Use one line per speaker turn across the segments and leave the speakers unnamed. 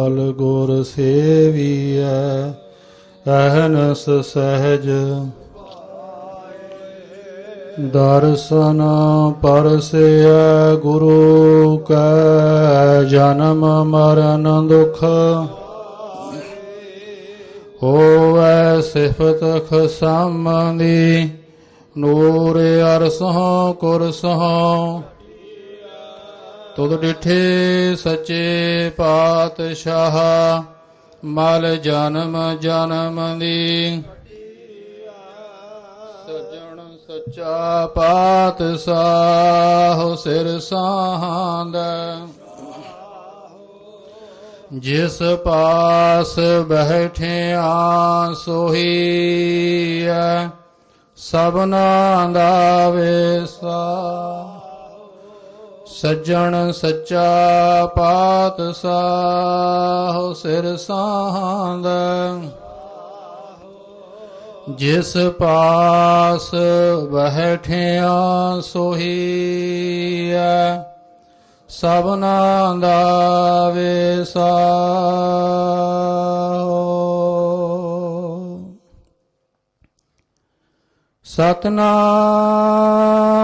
ਅਲ ਗੁਰ ਸੇਵੀਐ, ਅਹਨਸ ਸਹਿਜ। ਦਰਸ਼ਨ ਪਰਸੈ ਗੁਰੂ ਕੈ, ਜਨਮ ਮਰਨ ਦੁਖ। ਹੋਵੈ ਸਿਫਤ ਖਸਮਦੀ ਨੂਰ ਅਰਸਹੁ ਕੁਰਸਹੁ। ਤੁਧ ਡਿਠੇ ਸੱਚੇ ਪਾਤਸ਼ਾਹ, ਮਲ ਜਨਮ ਜਨਮ ਦੀ ਸਜਣ ਸੱਚਾ ਪਾਤਸ਼ਾਹ ਸਿਰ ਸਾਹੰਦ ਜਿਸ ਪਾਸ ਬੈਠਿਆ ਸੋਹੀ ਸਭਨਾ ਦਾ ਵੇਸਾ। ਸੱਜਣ ਸੱਚਾ ਪਾਤਸ਼ਾਹ ਸਿਰ ਸਾਹੰਦ। ਜਿਸ ਪਾਸ ਬਹਿਠਿਆ ਸੋਹੀ ਐ ਸਭਨਾ ਦਾ ਵੇਸਾ ਸਤਨਾਮ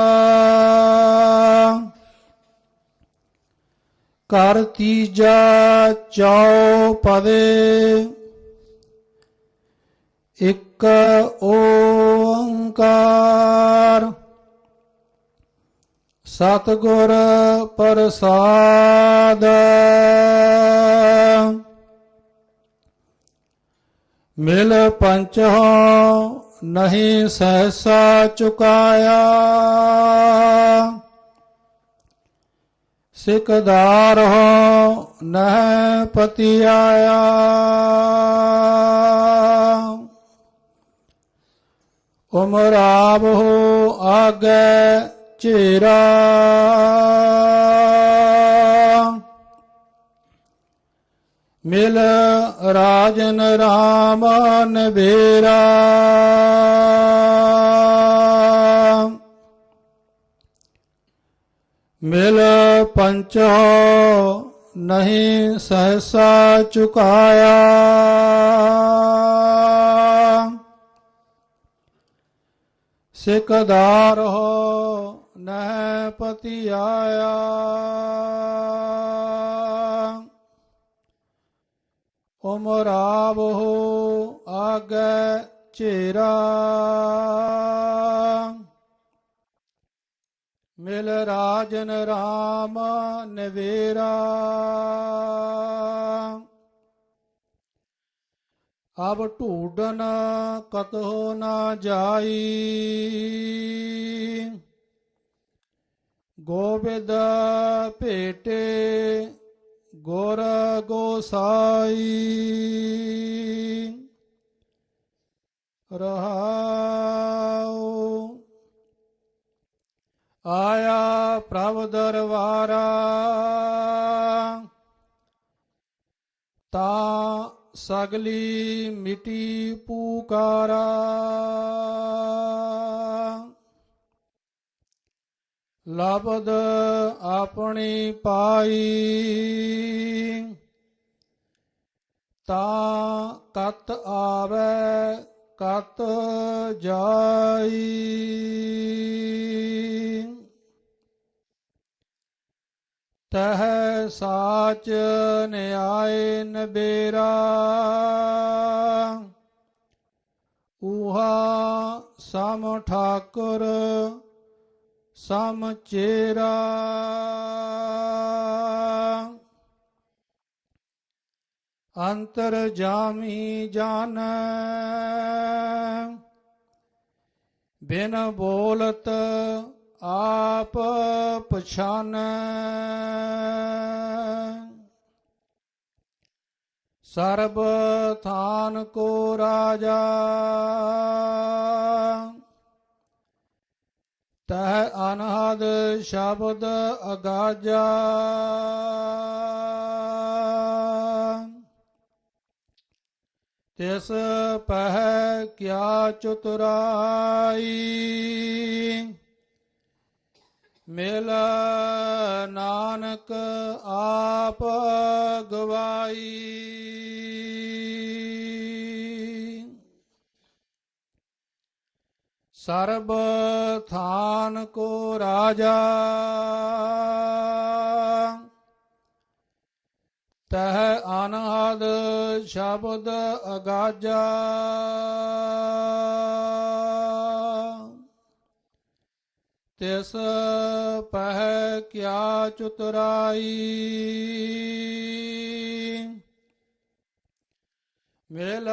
ਕਰ ਤੀਜਾ ਚੌ ਪਦੇ ਇੱਕ ਓੰਕਾਰ। ਸਤਿਗੁਰ ਪ੍ਰਸਾਦ। ਮਿਲ ਪੰਚਹੁ ਨਹੀਂ ਸਹਸਾ ਚੁਕਾਇਆ। ਸਿਕਦਾਰ ਹੋ ਨਹਿ ਪਤੀ ਆਇਆ ਉਮਰ ਆਬ ਹੋ ਆਗੇ ਚੇਰਾ। ਮਿਲ ਰਾਜਨ ਰਾਮ ਨਬੇਰਾ ਮਿਲ ਪੰਚੋ ਨਹੀਂ ਸਹਸਾ ਚੁਕਾਇਆ ਸਿਕਦਾਰ ਹੋ ਨਹਿ ਪਤੀ ਆਇਆ ਉਮਰ ਆਬ ਹੋ ਆਗੇ ਚੇਰਾ ਮਿਲ ਰਾਜਨ ਰਾਮ ਨਵੇਰਾ। ਅਬ ਢੂਡਨ ਕਤੋ ਨਾ ਜਾਈ। ਗੋਬਿੰਦ ਭੇਟੇ ਗੁਰ ਗੋਸਾਈ। ਤਾਂ ਸਗਲੀ ਮਿਟੀ ਪੂਕਾਰਾ। ਲਬਦ ਆਪਣੀ ਪਾਈ। ਤਾਂ ਕਤ ਆਵੇ ਕਤ ਜਾਈ। ਤਹ ਸਾਚ ਨਿਆਏ ਨਬੇਰਾ ਉਹਾ ਸਮ ਠਾਕੁਰ ਸਮ ਚੇਰਾ। ਅੰਤਰ ਜਾਮੀ ਜਾਣ ਬਿਨ ਬੋਲਤ ਆਪ ਪਛਾਨੈ। ਸਰਬ ਥਾਨ ਕੋ ਰਾਜਾ। ਤਹ ਅਨਹਦ ਸ਼ਬਦ ਅਗਾਜਾ। ਤਿਸ ਪਹਿ ਕਿਆ ਚਤੁਰਾਈ। ਮਿਲ ਨਾਨਕ ਆਪ ਗਵਾਈ। ਸਰਬ ਥਾਨ ਕੋ ਰਾਜਾ। ਤਹ ਅਨਹਦ ਸ਼ਬਦ ਅਗਾਜਾ। ਤਿਸ ਪਹਿ ਕਿਆ ਚੁਤਰਾਈ? ਮਿਲ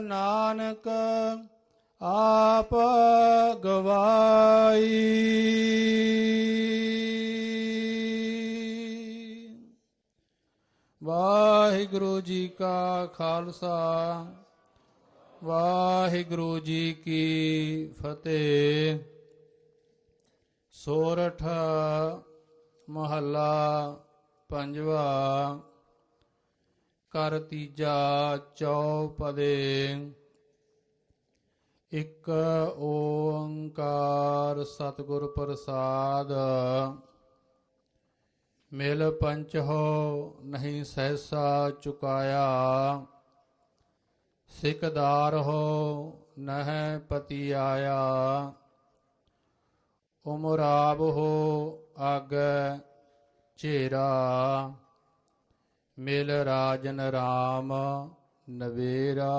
ਨਾਨਕ ਆਪ ਗਵਾਈ। ਵਾਹਿਗੁਰੂ ਜੀ ਕਾ ਖਾਲਸਾ, ਵਾਹਿਗੁਰੂ ਜੀ ਕੀ ਫਤਿਹ। ਸੋਰਠ ਮਹੱਲਾ ਪੰਜਵਾ ਕਰ ਤੀਜਾ ਚੌਪਦੇ, ਇੱਕ ਓੰਕਾਰ ਸਤਿਗੁਰ ਪ੍ਰਸਾਦ। ਮਿਲ ਪੰਚ ਹੋ ਨਹੀਂ ਸਹਿਸਾ ਚੁਕਾਇਆ ਸਿਕਦਾਰ ਹੋ ਨਹਿ ਪਤੀ ਆਇਆ ਉਮਰਾਬ ਹੋ ਆਗੈ ਝੇਰਾ ਮਿਲ ਰਾਜਨ ਰਾਮ ਨਵੇਰਾ।